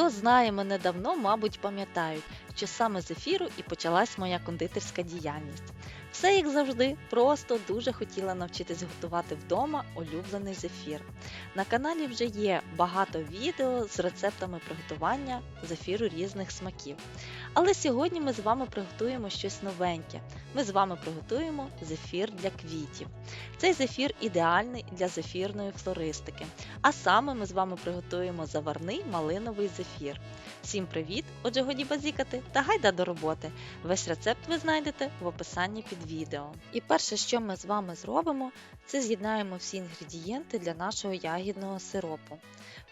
Хто знає мене давно, мабуть, пам'ятають, що саме з ефіру і почалась моя кондитерська діяльність. Все як завжди, просто дуже хотіла навчитись готувати вдома улюблений зефір. На каналі вже є багато відео з рецептами приготування зефіру різних смаків. Але сьогодні ми з вами приготуємо щось новеньке. Ми з вами приготуємо зефір для квітів. Цей зефір ідеальний для зефірної флористики. А саме ми з вами приготуємо заварний малиновий зефір. Всім привіт! Отже, годі базікати та гайда до роботи. Весь рецепт ви знайдете в описанні під відео. І перше, що ми з вами зробимо, це з'єднаємо всі інгредієнти для нашого ягідного сиропу.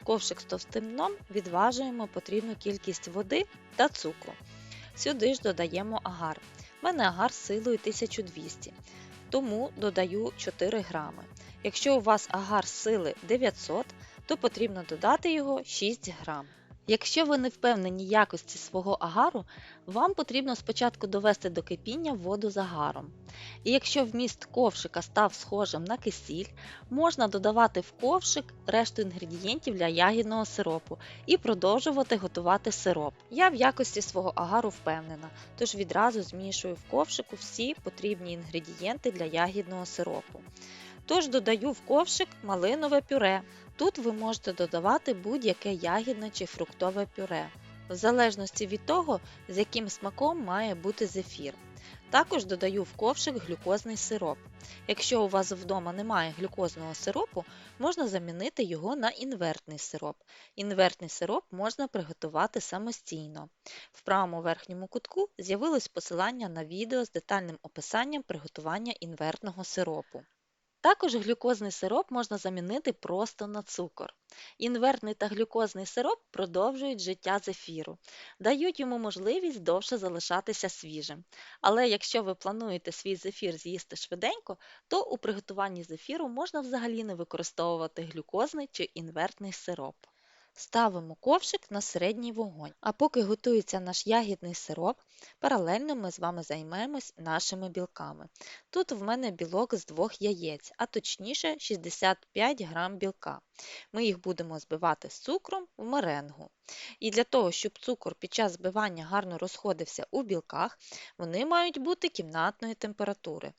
Ковшик з товстим дном відважуємо потрібну кількість води та цукру. Сюди ж додаємо агар. У мене агар силою 1200, тому додаю 4 грами. Якщо у вас агар сили 900, то потрібно додати його 6 грам. Якщо ви не впевнені якості свого агару, вам потрібно спочатку довести до кипіння воду з агаром. І якщо вміст ковшика став схожим на кисіль, можна додавати в ковшик решту інгредієнтів для ягідного сиропу і продовжувати готувати сироп. Я в якості свого агару впевнена, тож відразу змішую в ковшику всі потрібні інгредієнти для ягідного сиропу. Тож додаю в ковшик малинове пюре. Тут ви можете додавати будь-яке ягідне чи фруктове пюре, в залежності від того, з яким смаком має бути зефір. Також додаю в ковшик глюкозний сироп. Якщо у вас вдома немає глюкозного сиропу, можна замінити його на інвертний сироп. Інвертний сироп можна приготувати самостійно. В правому верхньому кутку з'явилось посилання на відео з детальним описанням приготування інвертного сиропу. Також глюкозний сироп можна замінити просто на цукор. Інвертний та глюкозний сироп продовжують життя зефіру, дають йому можливість довше залишатися свіжим. Але якщо ви плануєте свій зефір з'їсти швиденько, то у приготуванні зефіру можна взагалі не використовувати глюкозний чи інвертний сироп. Ставимо ковшик на середній вогонь. А поки готується наш ягідний сироп, паралельно ми з вами займемось нашими білками. Тут в мене білок з двох яєць, а точніше 65 грам білка. Ми їх будемо збивати з цукром в меренгу. І для того, щоб цукор під час збивання гарно розходився у білках, вони мають бути кімнатної температури.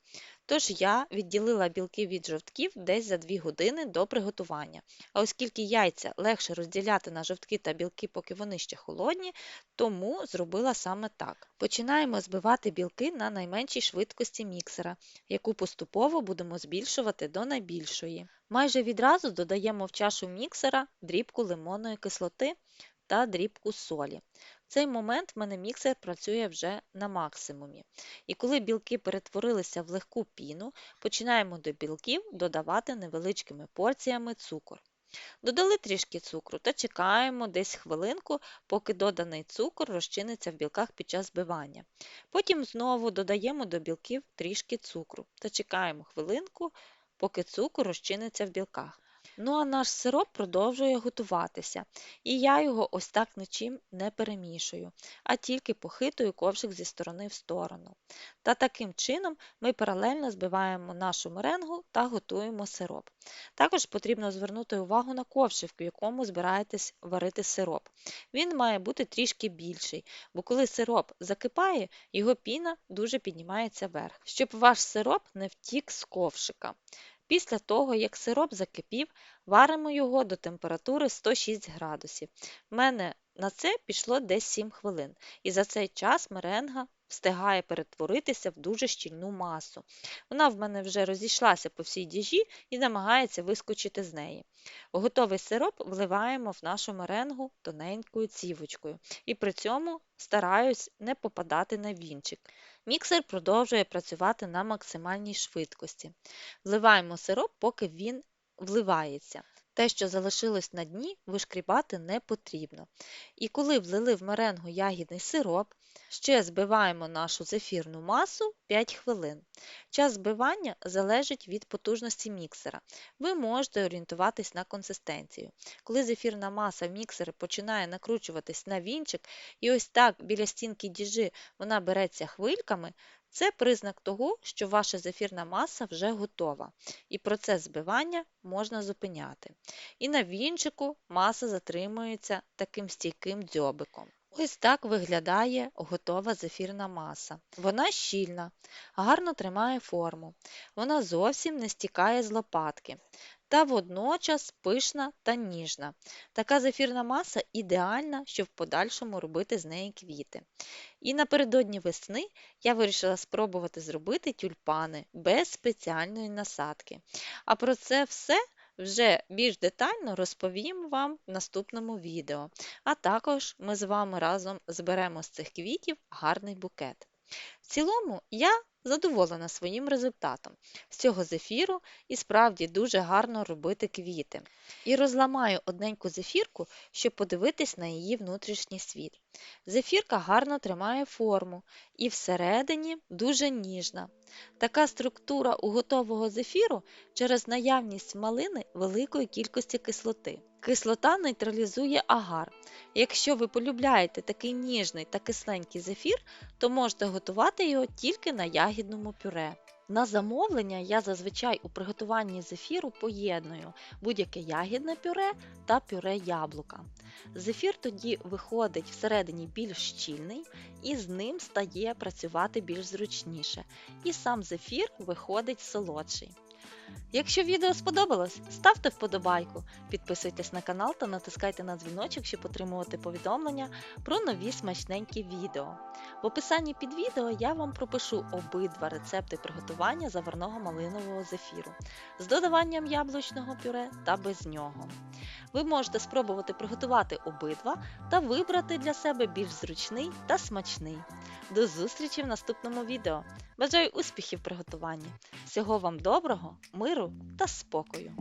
Тож я відділила білки від жовтків десь за 2 години до приготування. А оскільки яйця легше розділяти на жовтки та білки, поки вони ще холодні, тому зробила саме так. Починаємо збивати білки на найменшій швидкості міксера, яку поступово будемо збільшувати до найбільшої. Майже відразу додаємо в чашу міксера дрібку лимонної кислоти та дрібку солі. В цей момент в мене міксер працює вже на максимумі. І коли білки перетворилися в легку піну, починаємо до білків додавати невеличкими порціями цукор. Додали трішки цукру та чекаємо десь хвилинку, поки доданий цукор розчиниться в білках під час збивання. Потім знову додаємо до білків трішки цукру та чекаємо хвилинку, поки цукор розчиниться в білках. Ну а наш сироп продовжує готуватися, і я його ось так нічим не перемішую, а тільки похитую ковшик зі сторони в сторону. Та таким чином ми паралельно збиваємо нашу меренгу та готуємо сироп. Також потрібно звернути увагу на ковшик, в якому збираєтесь варити сироп. Він має бути трішки більший, бо коли сироп закипає, його піна дуже піднімається вверх, щоб ваш сироп не втік з ковшика. Після того, як сироп закипів, варимо його до температури 106 градусів. У мене на це пішло десь 7 хвилин, і за цей час меренга встигає перетворитися в дуже щільну масу. Вона в мене вже розійшлася по всій діжі і намагається вискочити з неї. Готовий сироп вливаємо в нашу меренгу тоненькою цівочкою, і при цьому стараюсь не попадати на вінчик. Міксер продовжує працювати на максимальній швидкості. Вливаємо сироп, поки він вливається. Те, що залишилось на дні, вишкрібати не потрібно. І коли влили в меренгу ягідний сироп, ще збиваємо нашу зефірну масу 5 хвилин. Час збивання залежить від потужності міксера. Ви можете орієнтуватись на консистенцію. Коли зефірна маса в міксері починає накручуватись на вінчик, і ось так біля стінки діжи вона береться хвильками, Це признак того, що ваша зефірна маса вже готова, і процес збивання можна зупиняти. І на вінчику маса затримується таким стійким дзьобиком. Ось так виглядає готова зефірна маса. Вона щільна, гарно тримає форму, вона зовсім не стікає з лопатки та водночас пишна та ніжна. Така зефірна маса ідеальна, щоб в подальшому робити з неї квіти. І напередодні весни я вирішила спробувати зробити тюльпани без спеціальної насадки. А про це все вже більш детально розповім вам в наступному відео. А також ми з вами разом зберемо з цих квітів гарний букет. В цілому я задоволена своїм результатом. З цього зефіру і справді дуже гарно робити квіти. І розламаю одненьку зефірку, щоб подивитись на її внутрішній світ. Зефірка гарно тримає форму і всередині дуже ніжна. Така структура у готового зефіру через наявність малини великої кількості кислоти. Кислота нейтралізує агар. Якщо ви полюбляєте такий ніжний та кисленький зефір, то можете готувати його тільки на ягідному пюре. На замовлення я зазвичай у приготуванні зефіру поєдную будь-яке ягідне пюре та пюре яблука. Зефір тоді виходить всередині більш щільний і з ним стає працювати більш зручніше. І сам зефір виходить солодший. Якщо відео сподобалось, ставте вподобайку, підписуйтесь на канал та натискайте на дзвіночок, щоб отримувати повідомлення про нові смачненькі відео. В описанні під відео я вам пропишу обидва рецепти приготування заварного малинового зефіру з додаванням яблучного пюре та без нього. Ви можете спробувати приготувати обидва та вибрати для себе більш зручний та смачний. До зустрічі в наступному відео! Бажаю успіхів приготуванні! Всього вам доброго, миру та спокою!